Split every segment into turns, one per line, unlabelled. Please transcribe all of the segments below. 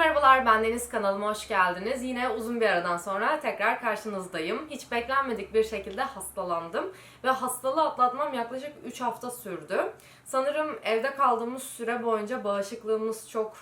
merhabalar, ben Deniz kanalıma hoş geldiniz. Yine uzun bir aradan sonra tekrar karşınızdayım. Hiç beklenmedik bir şekilde hastalandım ve hastalığı atlatmam yaklaşık 3 hafta sürdü. Sanırım evde kaldığımız süre boyunca bağışıklığımız çok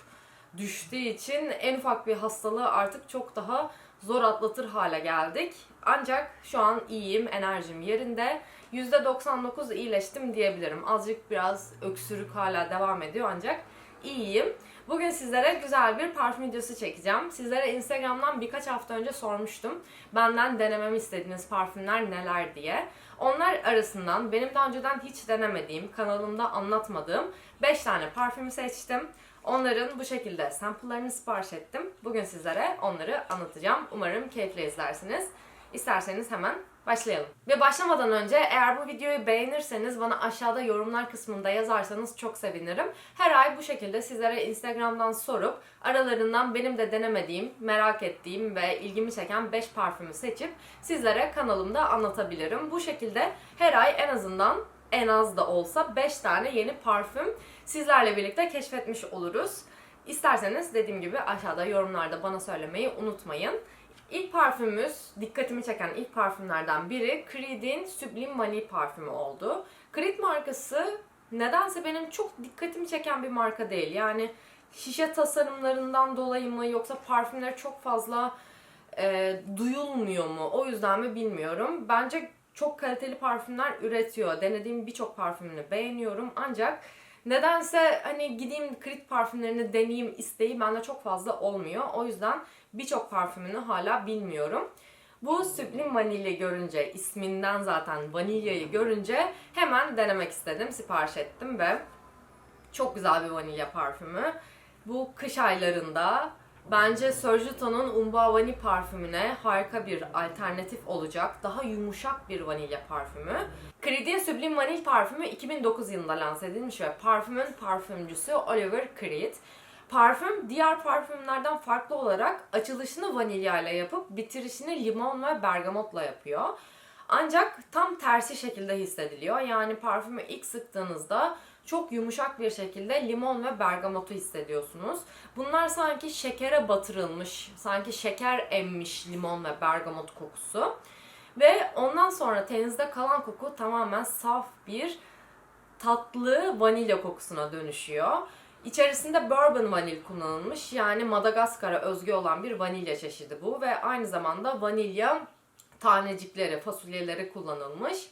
düştüğü için en ufak bir hastalığı artık çok daha zor atlatır hale geldik. Ancak şu an iyiyim, enerjim yerinde. %99 iyileştim diyebilirim. Azıcık biraz öksürük hala devam ediyor ancak iyiyim. Bugün sizlere güzel bir parfüm videosu çekeceğim. Sizlere Instagram'dan birkaç hafta önce sormuştum. Benden denememi istediğiniz parfümler neler diye. Onlar arasından benim daha önceden hiç denemediğim, kanalımda anlatmadığım 5 tane parfümü seçtim. Onların bu şekilde sample'larını sipariş ettim. Bugün sizlere onları anlatacağım. Umarım keyifle izlersiniz. İsterseniz hemen başlayalım. Ve başlamadan önce eğer bu videoyu beğenirseniz bana aşağıda yorumlar kısmında yazarsanız çok sevinirim. Her ay bu şekilde sizlere Instagram'dan sorup aralarından benim de denemediğim, merak ettiğim ve ilgimi çeken 5 parfümü seçip sizlere kanalımda anlatabilirim. Bu şekilde her ay en azından en az da olsa 5 tane yeni parfüm sizlerle birlikte keşfetmiş oluruz. İsterseniz dediğim gibi aşağıda yorumlarda bana söylemeyi unutmayın. İlk parfümümüz, dikkatimi çeken ilk parfümlerden biri Creed'in Sublime Money parfümü oldu. Creed markası nedense benim çok dikkatimi çeken bir marka değil. Yani şişe tasarımlarından dolayı mı yoksa parfümleri çok fazla e, duyulmuyor mu? O yüzden mi bilmiyorum. Bence çok kaliteli parfümler üretiyor. Denediğim birçok parfümünü beğeniyorum ancak nedense hani gideyim Creed parfümlerini deneyeyim isteği bende çok fazla olmuyor. O yüzden birçok parfümünü hala bilmiyorum. Bu Sublime Vanilya görünce, isminden zaten vanilyayı görünce hemen denemek istedim, sipariş ettim ve çok güzel bir vanilya parfümü. Bu kış aylarında bence Sergito'nun Umba Vani parfümüne harika bir alternatif olacak. Daha yumuşak bir vanilya parfümü. Creed'in Sublime Vanil parfümü 2009 yılında lanse edilmiş ve parfümün parfümcüsü Oliver Creed. Parfüm diğer parfümlerden farklı olarak açılışını vanilya ile yapıp bitirişini limon ve bergamotla yapıyor. Ancak tam tersi şekilde hissediliyor. Yani parfümü ilk sıktığınızda çok yumuşak bir şekilde limon ve bergamotu hissediyorsunuz. Bunlar sanki şekere batırılmış, sanki şeker emmiş limon ve bergamot kokusu. Ve ondan sonra teninizde kalan koku tamamen saf bir tatlı vanilya kokusuna dönüşüyor. İçerisinde bourbon vanil kullanılmış yani Madagaskar'a özgü olan bir vanilya çeşidi bu ve aynı zamanda vanilya tanecikleri, fasulyeleri kullanılmış.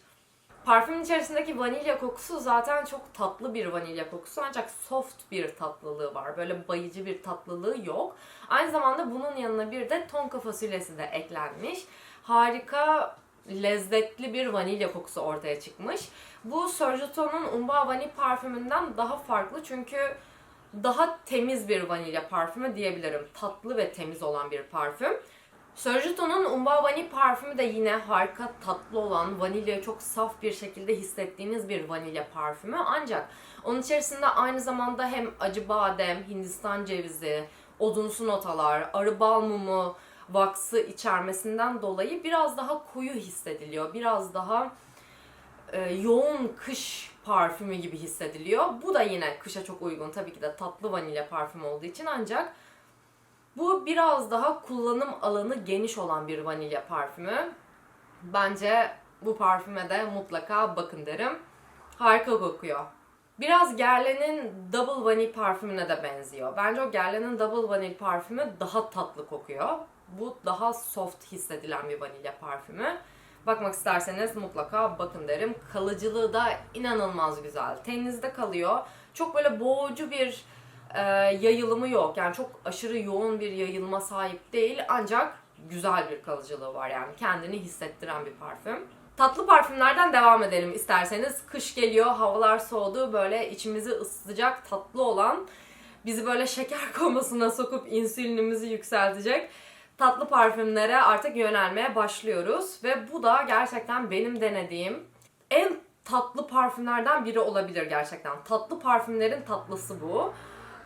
Parfümün içerisindeki vanilya kokusu zaten çok tatlı bir vanilya kokusu ancak soft bir tatlılığı var. Böyle bayıcı bir tatlılığı yok. Aynı zamanda bunun yanına bir de tonka fasulyesi de eklenmiş. Harika lezzetli bir vanilya kokusu ortaya çıkmış. Bu Sergito'nun Umba Vani parfümünden daha farklı çünkü daha temiz bir vanilya parfümü diyebilirim. Tatlı ve temiz olan bir parfüm. Sergito'nun Umba Vani parfümü de yine harika tatlı olan vanilyayı çok saf bir şekilde hissettiğiniz bir vanilya parfümü. Ancak onun içerisinde aynı zamanda hem acı badem, Hindistan cevizi, odunsu notalar, arı bal mumu, vaksı içermesinden dolayı biraz daha koyu hissediliyor. Biraz daha e, yoğun kış parfümü gibi hissediliyor. Bu da yine kışa çok uygun tabii ki de tatlı vanilya parfümü olduğu için ancak bu biraz daha kullanım alanı geniş olan bir vanilya parfümü. Bence bu parfüme de mutlaka bakın derim. Harika kokuyor. Biraz Guerlain'in Double Vanille parfümüne de benziyor. Bence o Guerlain'in Double Vanille parfümü daha tatlı kokuyor. Bu daha soft hissedilen bir vanilya parfümü. Bakmak isterseniz mutlaka bakın derim. Kalıcılığı da inanılmaz güzel. Teninizde kalıyor. Çok böyle boğucu bir e, yayılımı yok. Yani çok aşırı yoğun bir yayılma sahip değil. Ancak güzel bir kalıcılığı var yani. Kendini hissettiren bir parfüm. Tatlı parfümlerden devam edelim isterseniz. Kış geliyor, havalar soğudu. Böyle içimizi ısıtacak, tatlı olan, bizi böyle şeker komasına sokup insülinimizi yükseltecek tatlı parfümlere artık yönelmeye başlıyoruz. Ve bu da gerçekten benim denediğim en tatlı parfümlerden biri olabilir gerçekten. Tatlı parfümlerin tatlısı bu.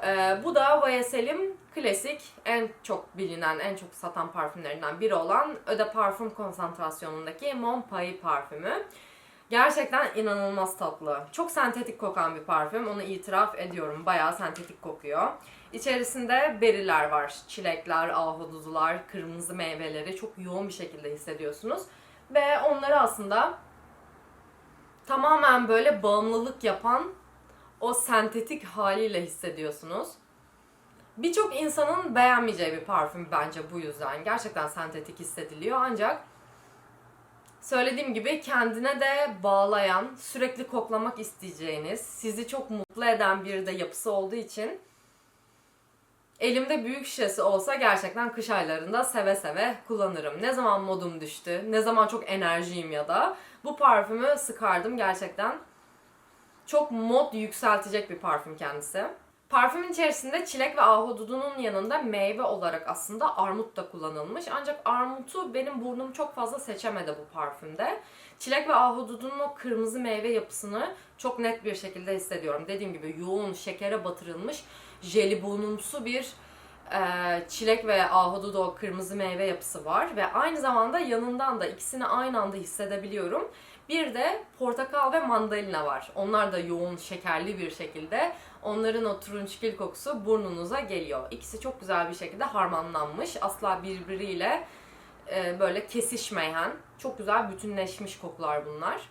Ee, bu da YSL'in klasik en çok bilinen, en çok satan parfümlerinden biri olan Eau de Parfum konsantrasyonundaki Mon Paris parfümü. Gerçekten inanılmaz tatlı. Çok sentetik kokan bir parfüm. Onu itiraf ediyorum. Bayağı sentetik kokuyor. İçerisinde beriler var. Çilekler, ahududular, kırmızı meyveleri çok yoğun bir şekilde hissediyorsunuz. Ve onları aslında tamamen böyle bağımlılık yapan o sentetik haliyle hissediyorsunuz. Birçok insanın beğenmeyeceği bir parfüm bence bu yüzden. Gerçekten sentetik hissediliyor ancak söylediğim gibi kendine de bağlayan, sürekli koklamak isteyeceğiniz, sizi çok mutlu eden bir de yapısı olduğu için elimde büyük şişesi olsa gerçekten kış aylarında seve seve kullanırım. Ne zaman modum düştü, ne zaman çok enerjiyim ya da bu parfümü sıkardım gerçekten. Çok mod yükseltecek bir parfüm kendisi. Parfümün içerisinde çilek ve ahududunun yanında meyve olarak aslında armut da kullanılmış. Ancak armutu benim burnum çok fazla seçemedi bu parfümde. Çilek ve ahududunun o kırmızı meyve yapısını çok net bir şekilde hissediyorum. Dediğim gibi yoğun şekere batırılmış jelibonumsu bir e, çilek ve ahududu o kırmızı meyve yapısı var. Ve aynı zamanda yanından da ikisini aynı anda hissedebiliyorum. Bir de portakal ve mandalina var. Onlar da yoğun şekerli bir şekilde onların o turunçgil kokusu burnunuza geliyor. İkisi çok güzel bir şekilde harmanlanmış. Asla birbiriyle e, böyle kesişmeyen, çok güzel bütünleşmiş kokular bunlar.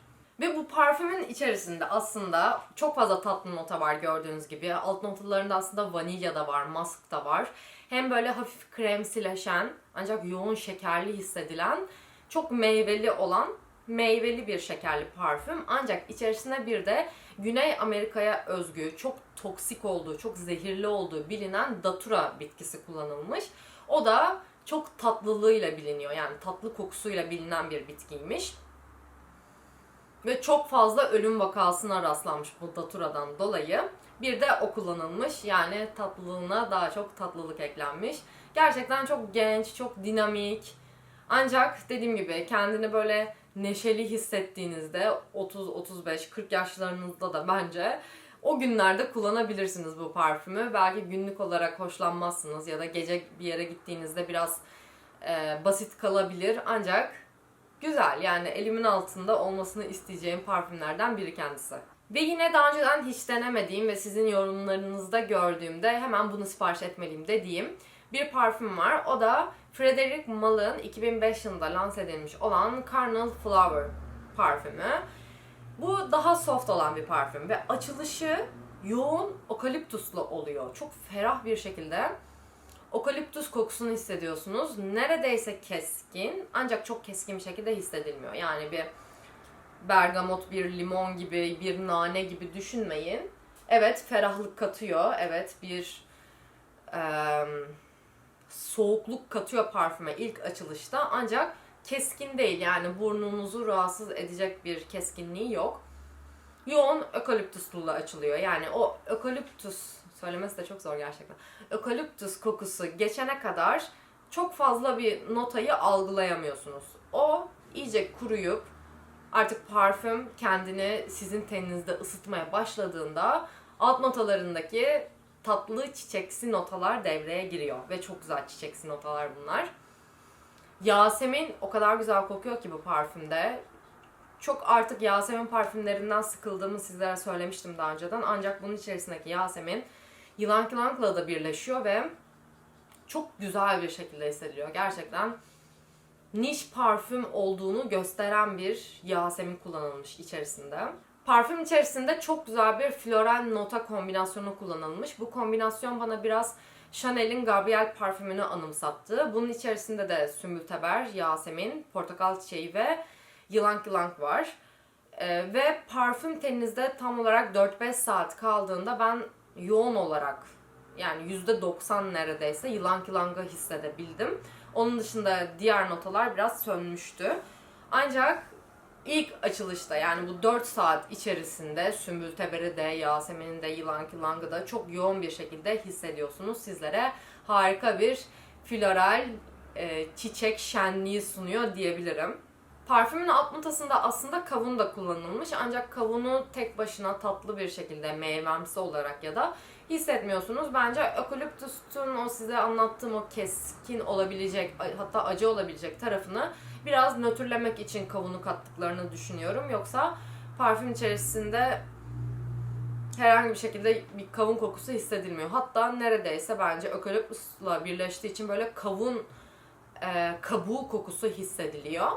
Ve bu parfümün içerisinde aslında çok fazla tatlı nota var gördüğünüz gibi. Alt notalarında aslında vanilya da var, musk da var. Hem böyle hafif kremsileşen ancak yoğun şekerli hissedilen, çok meyveli olan meyveli bir şekerli parfüm. Ancak içerisinde bir de Güney Amerika'ya özgü, çok toksik olduğu, çok zehirli olduğu bilinen datura bitkisi kullanılmış. O da çok tatlılığıyla biliniyor. Yani tatlı kokusuyla bilinen bir bitkiymiş. Ve çok fazla ölüm vakasına rastlanmış bu daturadan dolayı. Bir de o kullanılmış. Yani tatlılığına daha çok tatlılık eklenmiş. Gerçekten çok genç, çok dinamik. Ancak dediğim gibi kendini böyle neşeli hissettiğinizde 30, 35, 40 yaşlarınızda da bence o günlerde kullanabilirsiniz bu parfümü. Belki günlük olarak hoşlanmazsınız ya da gece bir yere gittiğinizde biraz e, basit kalabilir. Ancak güzel yani elimin altında olmasını isteyeceğim parfümlerden biri kendisi. Ve yine daha önceden hiç denemediğim ve sizin yorumlarınızda gördüğümde hemen bunu sipariş etmeliyim dediğim bir parfüm var. O da Frederic Malle'ın 2005 yılında lanse edilmiş olan Carnal Flower parfümü. Bu daha soft olan bir parfüm ve açılışı yoğun okaliptuslu oluyor. Çok ferah bir şekilde okaliptus kokusunu hissediyorsunuz. Neredeyse keskin ancak çok keskin bir şekilde hissedilmiyor. Yani bir bergamot, bir limon gibi, bir nane gibi düşünmeyin. Evet ferahlık katıyor. Evet bir eee soğukluk katıyor parfüme ilk açılışta ancak keskin değil yani burnunuzu rahatsız edecek bir keskinliği yok. Yoğun ökaliptusla açılıyor. Yani o ökaliptus söylemesi de çok zor gerçekten. Ökaliptus kokusu geçene kadar çok fazla bir notayı algılayamıyorsunuz. O iyice kuruyup artık parfüm kendini sizin teninizde ısıtmaya başladığında alt notalarındaki tatlı çiçeksi notalar devreye giriyor. Ve çok güzel çiçeksi notalar bunlar. Yasemin o kadar güzel kokuyor ki bu parfümde. Çok artık Yasemin parfümlerinden sıkıldığımı sizlere söylemiştim daha önceden. Ancak bunun içerisindeki Yasemin yılan yılankla da birleşiyor ve çok güzel bir şekilde hissediliyor. Gerçekten niş parfüm olduğunu gösteren bir Yasemin kullanılmış içerisinde. Parfüm içerisinde çok güzel bir floral nota kombinasyonu kullanılmış. Bu kombinasyon bana biraz Chanel'in Gabrielle parfümünü anımsattı. Bunun içerisinde de sümbülteber, yasemin, portakal çiçeği ve yılank yılank var. Ee, ve parfüm teninizde tam olarak 4-5 saat kaldığında ben yoğun olarak yani %90 neredeyse yılank yılanga hissedebildim. Onun dışında diğer notalar biraz sönmüştü. Ancak ilk açılışta yani bu 4 saat içerisinde Sümbül Teberi de, Yasemin'in de, Yılan Kilang'ı da çok yoğun bir şekilde hissediyorsunuz. Sizlere harika bir floral e, çiçek şenliği sunuyor diyebilirim. Parfümün alt notasında aslında kavun da kullanılmış ancak kavunu tek başına tatlı bir şekilde meyvemsi olarak ya da hissetmiyorsunuz. Bence ökoliptüsün o size anlattığım o keskin olabilecek hatta acı olabilecek tarafını biraz nötrlemek için kavunu kattıklarını düşünüyorum. Yoksa parfüm içerisinde herhangi bir şekilde bir kavun kokusu hissedilmiyor. Hatta neredeyse bence ökaliptusla birleştiği için böyle kavun e, kabuğu kokusu hissediliyor.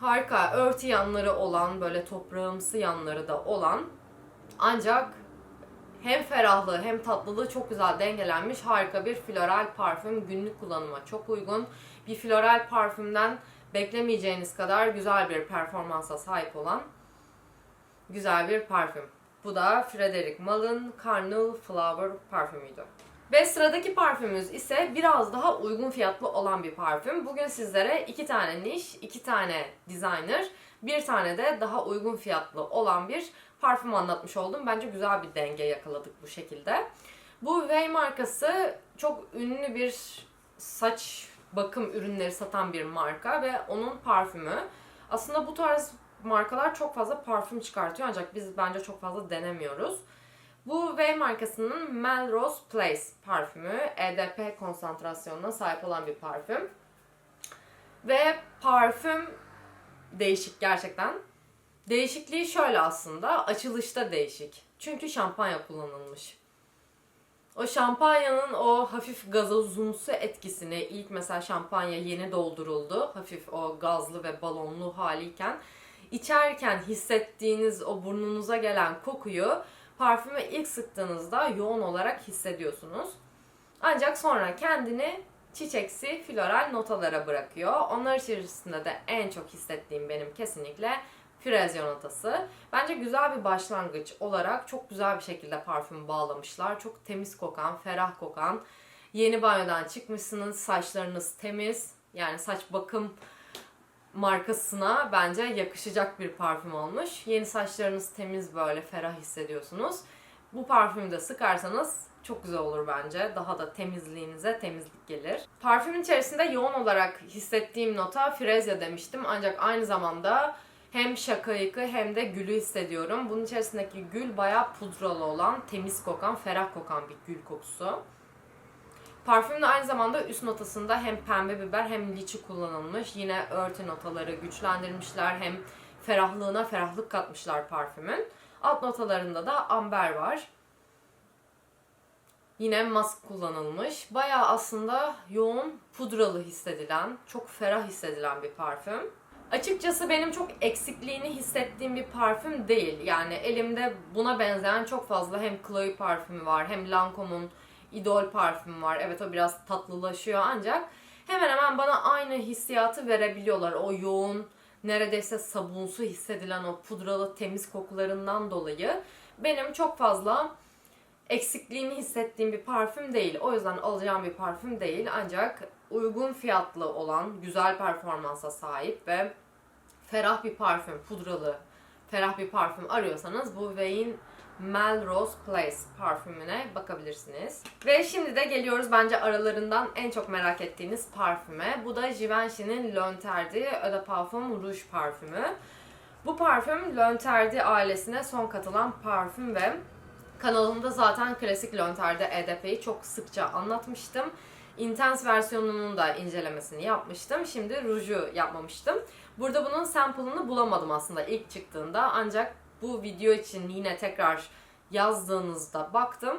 Harika. Örtü yanları olan, böyle toprağımsı yanları da olan ancak hem ferahlığı hem tatlılığı çok güzel dengelenmiş harika bir floral parfüm. Günlük kullanıma çok uygun. Bir floral parfümden beklemeyeceğiniz kadar güzel bir performansa sahip olan güzel bir parfüm. Bu da Frederic Mal'ın Carnal Flower parfümüydü. Ve sıradaki parfümümüz ise biraz daha uygun fiyatlı olan bir parfüm. Bugün sizlere iki tane niş, iki tane designer, bir tane de daha uygun fiyatlı olan bir parfüm anlatmış oldum. Bence güzel bir denge yakaladık bu şekilde. Bu Way markası çok ünlü bir saç bakım ürünleri satan bir marka ve onun parfümü. Aslında bu tarz markalar çok fazla parfüm çıkartıyor ancak biz bence çok fazla denemiyoruz. Bu Way markasının Melrose Place parfümü EDP konsantrasyonuna sahip olan bir parfüm. Ve parfüm değişik gerçekten. Değişikliği şöyle aslında, açılışta değişik. Çünkü şampanya kullanılmış. O şampanyanın o hafif gazozumsu etkisini ilk mesela şampanya yeni dolduruldu. Hafif o gazlı ve balonlu haliyken içerken hissettiğiniz o burnunuza gelen kokuyu parfüme ilk sıktığınızda yoğun olarak hissediyorsunuz. Ancak sonra kendini çiçeksi floral notalara bırakıyor. Onlar içerisinde de en çok hissettiğim benim kesinlikle Frezya notası. Bence güzel bir başlangıç olarak çok güzel bir şekilde parfüm bağlamışlar. Çok temiz kokan, ferah kokan. Yeni banyodan çıkmışsınız, saçlarınız temiz. Yani saç bakım markasına bence yakışacak bir parfüm olmuş. Yeni saçlarınız temiz böyle ferah hissediyorsunuz. Bu parfümü de sıkarsanız çok güzel olur bence. Daha da temizliğinize temizlik gelir. Parfümün içerisinde yoğun olarak hissettiğim nota Frezya demiştim. Ancak aynı zamanda hem şakayıkı hem de gülü hissediyorum. Bunun içerisindeki gül bayağı pudralı olan, temiz kokan, ferah kokan bir gül kokusu. Parfümün aynı zamanda üst notasında hem pembe biber hem liçi kullanılmış. Yine örtü notaları güçlendirmişler. Hem ferahlığına ferahlık katmışlar parfümün. Alt notalarında da amber var. Yine mask kullanılmış. Bayağı aslında yoğun pudralı hissedilen, çok ferah hissedilen bir parfüm. Açıkçası benim çok eksikliğini hissettiğim bir parfüm değil. Yani elimde buna benzeyen çok fazla hem Chloe parfümü var hem Lancome'un Idol parfümü var. Evet o biraz tatlılaşıyor ancak hemen hemen bana aynı hissiyatı verebiliyorlar. O yoğun, neredeyse sabunsu hissedilen o pudralı temiz kokularından dolayı benim çok fazla eksikliğini hissettiğim bir parfüm değil. O yüzden alacağım bir parfüm değil. Ancak uygun fiyatlı olan, güzel performansa sahip ve ferah bir parfüm, pudralı, ferah bir parfüm arıyorsanız bu Wayne Melrose Place parfümüne bakabilirsiniz. Ve şimdi de geliyoruz bence aralarından en çok merak ettiğiniz parfüme. Bu da Givenchy'nin L'Interdit Eau de Parfum Rouge parfümü. Bu parfüm L'Interdit ailesine son katılan parfüm ve kanalımda zaten klasik L'Interdit EDP'yi çok sıkça anlatmıştım. Intense versiyonunun da incelemesini yapmıştım. Şimdi Rouge'u yapmamıştım. Burada bunun sample'ını bulamadım aslında ilk çıktığında ancak bu video için yine tekrar yazdığınızda baktım.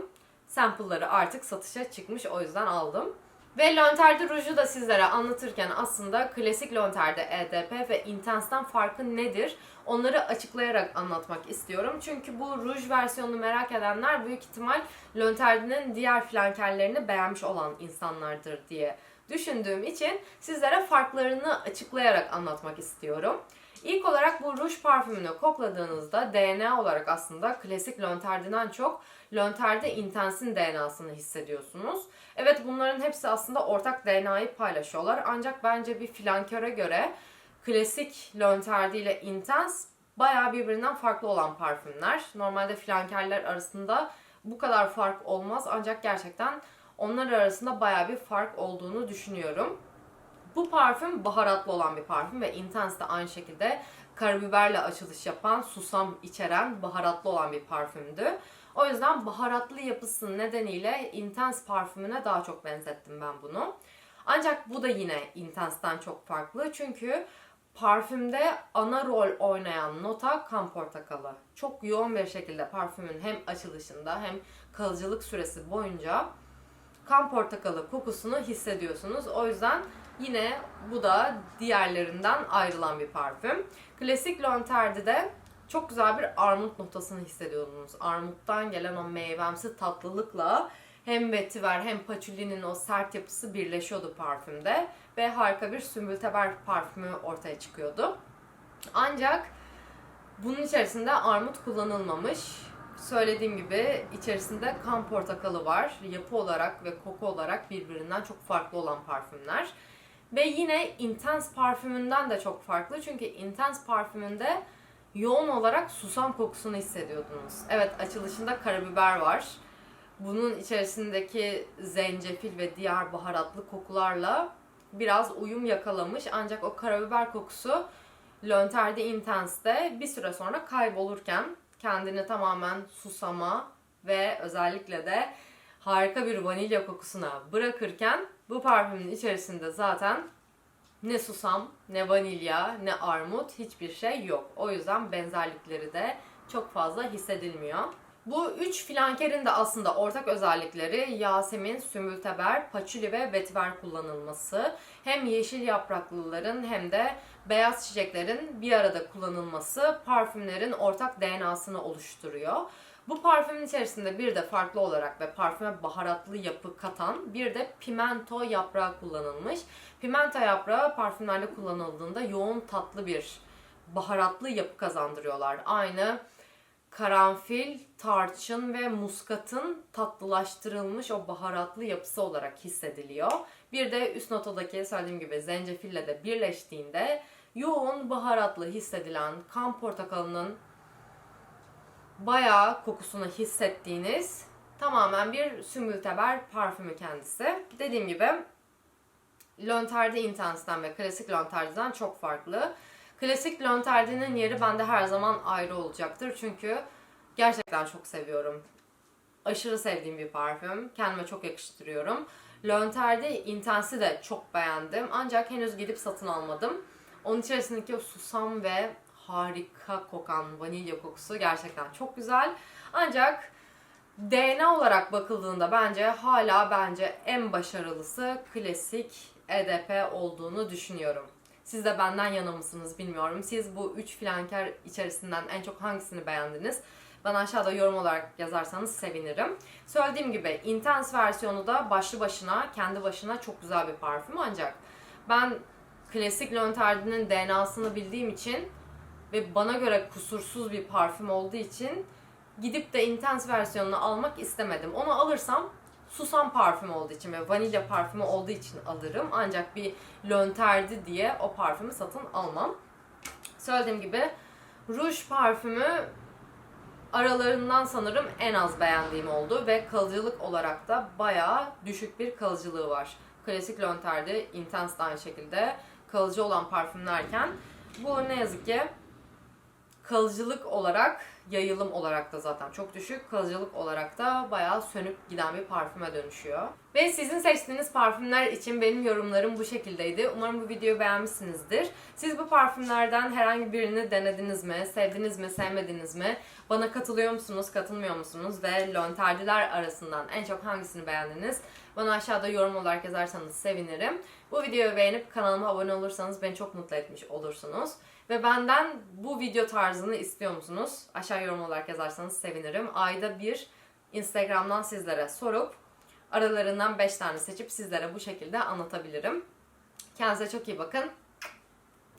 Sample'ları artık satışa çıkmış o yüzden aldım. Ve Lanterde Rouge'u da sizlere anlatırken aslında klasik Lanterde EDP ve Intense'den farkı nedir? Onları açıklayarak anlatmak istiyorum. Çünkü bu Rouge versiyonunu merak edenler büyük ihtimal Lanterde'nin diğer flankerlerini beğenmiş olan insanlardır diye düşündüğüm için sizlere farklarını açıklayarak anlatmak istiyorum. İlk olarak bu ruj parfümünü kokladığınızda DNA olarak aslında klasik Lanterde'den çok Lanterde Intense'in DNA'sını hissediyorsunuz. Evet bunların hepsi aslında ortak DNA'yı paylaşıyorlar ancak bence bir flanköre göre klasik Lanterde ile Intense bayağı birbirinden farklı olan parfümler. Normalde flankerler arasında bu kadar fark olmaz ancak gerçekten onlar arasında bayağı bir fark olduğunu düşünüyorum. Bu parfüm baharatlı olan bir parfüm ve Intense de aynı şekilde karabiberle açılış yapan, susam içeren, baharatlı olan bir parfümdü. O yüzden baharatlı yapısı nedeniyle Intense parfümüne daha çok benzettim ben bunu. Ancak bu da yine Intense'den çok farklı çünkü Parfümde ana rol oynayan nota kan portakalı. Çok yoğun bir şekilde parfümün hem açılışında hem kalıcılık süresi boyunca kan portakalı kokusunu hissediyorsunuz. O yüzden yine bu da diğerlerinden ayrılan bir parfüm. Klasik Lonterdi'de çok güzel bir armut notasını hissediyordunuz. Armuttan gelen o meyvemsi tatlılıkla hem vetiver hem patchoulinin o sert yapısı birleşiyordu parfümde ve harika bir sümbülteber parfümü ortaya çıkıyordu. Ancak bunun içerisinde armut kullanılmamış. Söylediğim gibi içerisinde kan portakalı var. Yapı olarak ve koku olarak birbirinden çok farklı olan parfümler. Ve yine Intense parfümünden de çok farklı. Çünkü Intense parfümünde yoğun olarak susam kokusunu hissediyordunuz. Evet açılışında karabiber var. Bunun içerisindeki zencefil ve diğer baharatlı kokularla biraz uyum yakalamış. Ancak o karabiber kokusu Lönterde Intense'de bir süre sonra kaybolurken kendini tamamen susama ve özellikle de harika bir vanilya kokusuna bırakırken bu parfümün içerisinde zaten ne susam, ne vanilya, ne armut hiçbir şey yok. O yüzden benzerlikleri de çok fazla hissedilmiyor. Bu üç flankerin de aslında ortak özellikleri Yasemin, Sümbülteber, Paçuli ve Vetiver kullanılması. Hem yeşil yapraklıların hem de beyaz çiçeklerin bir arada kullanılması parfümlerin ortak DNA'sını oluşturuyor. Bu parfümün içerisinde bir de farklı olarak ve parfüme baharatlı yapı katan bir de pimento yaprağı kullanılmış. Pimento yaprağı parfümlerde kullanıldığında yoğun tatlı bir baharatlı yapı kazandırıyorlar. Aynı karanfil, tarçın ve muskatın tatlılaştırılmış o baharatlı yapısı olarak hissediliyor. Bir de üst notadaki söylediğim gibi zencefille de birleştiğinde yoğun baharatlı hissedilen kan portakalının bayağı kokusunu hissettiğiniz tamamen bir sümbülteber parfümü kendisi. Dediğim gibi Lontardi Intense'den ve klasik Lontardi'den çok farklı. Klasik Lontardi'nin yeri bende her zaman ayrı olacaktır. Çünkü gerçekten çok seviyorum. Aşırı sevdiğim bir parfüm. Kendime çok yakıştırıyorum. Lontardi Intense'i de çok beğendim. Ancak henüz gidip satın almadım. Onun içerisindeki o susam ve harika kokan vanilya kokusu gerçekten çok güzel. Ancak DNA olarak bakıldığında bence hala bence en başarılısı klasik EDP olduğunu düşünüyorum. Siz de benden yana mısınız bilmiyorum. Siz bu üç flanker içerisinden en çok hangisini beğendiniz? Bana aşağıda yorum olarak yazarsanız sevinirim. Söylediğim gibi Intense versiyonu da başlı başına, kendi başına çok güzel bir parfüm ancak ben klasik Lontardi'nin DNA'sını bildiğim için ve bana göre kusursuz bir parfüm olduğu için gidip de Intense versiyonunu almak istemedim. Onu alırsam susam parfümü olduğu için ve vanilya parfümü olduğu için alırım. Ancak bir Lonterdi diye o parfümü satın almam. Söylediğim gibi ruj parfümü aralarından sanırım en az beğendiğim oldu ve kalıcılık olarak da bayağı düşük bir kalıcılığı var. Klasik Lonterdi, Intense de aynı şekilde kalıcı olan parfümlerken bu ne yazık ki kalıcılık olarak, yayılım olarak da zaten çok düşük. Kalıcılık olarak da bayağı sönüp giden bir parfüme dönüşüyor. Ve sizin seçtiğiniz parfümler için benim yorumlarım bu şekildeydi. Umarım bu videoyu beğenmişsinizdir. Siz bu parfümlerden herhangi birini denediniz mi? Sevdiniz mi? Sevmediniz mi? Bana katılıyor musunuz? Katılmıyor musunuz? Ve Lonterdiler arasından en çok hangisini beğendiniz? Bana aşağıda yorum olarak yazarsanız sevinirim. Bu videoyu beğenip kanalıma abone olursanız beni çok mutlu etmiş olursunuz. Ve benden bu video tarzını istiyor musunuz? Aşağı yorum olarak yazarsanız sevinirim. Ayda bir Instagram'dan sizlere sorup aralarından 5 tane seçip sizlere bu şekilde anlatabilirim. Kendinize çok iyi bakın.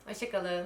Hoşçakalın.